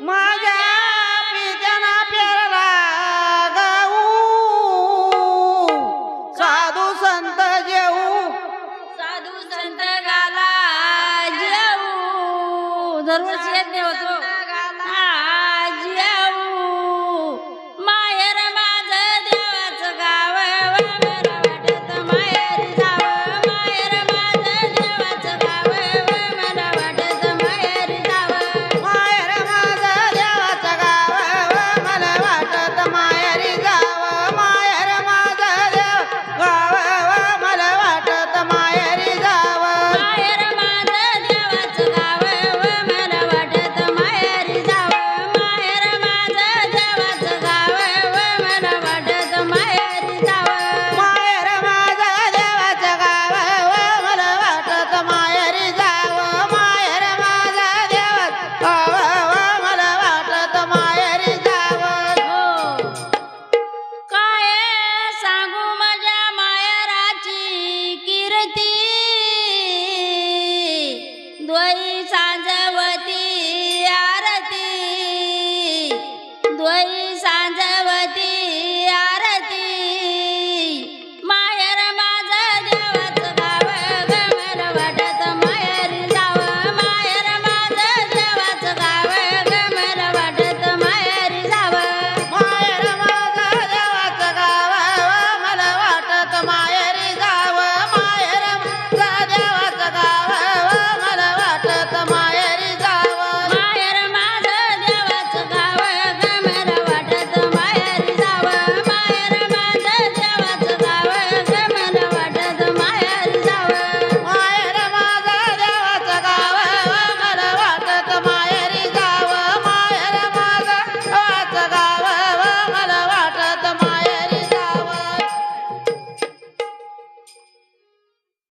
माझ्या पित्याना पेरला गाऊ साधू संत जेऊ. साधू संत गाला जेऊ. दरवर्षी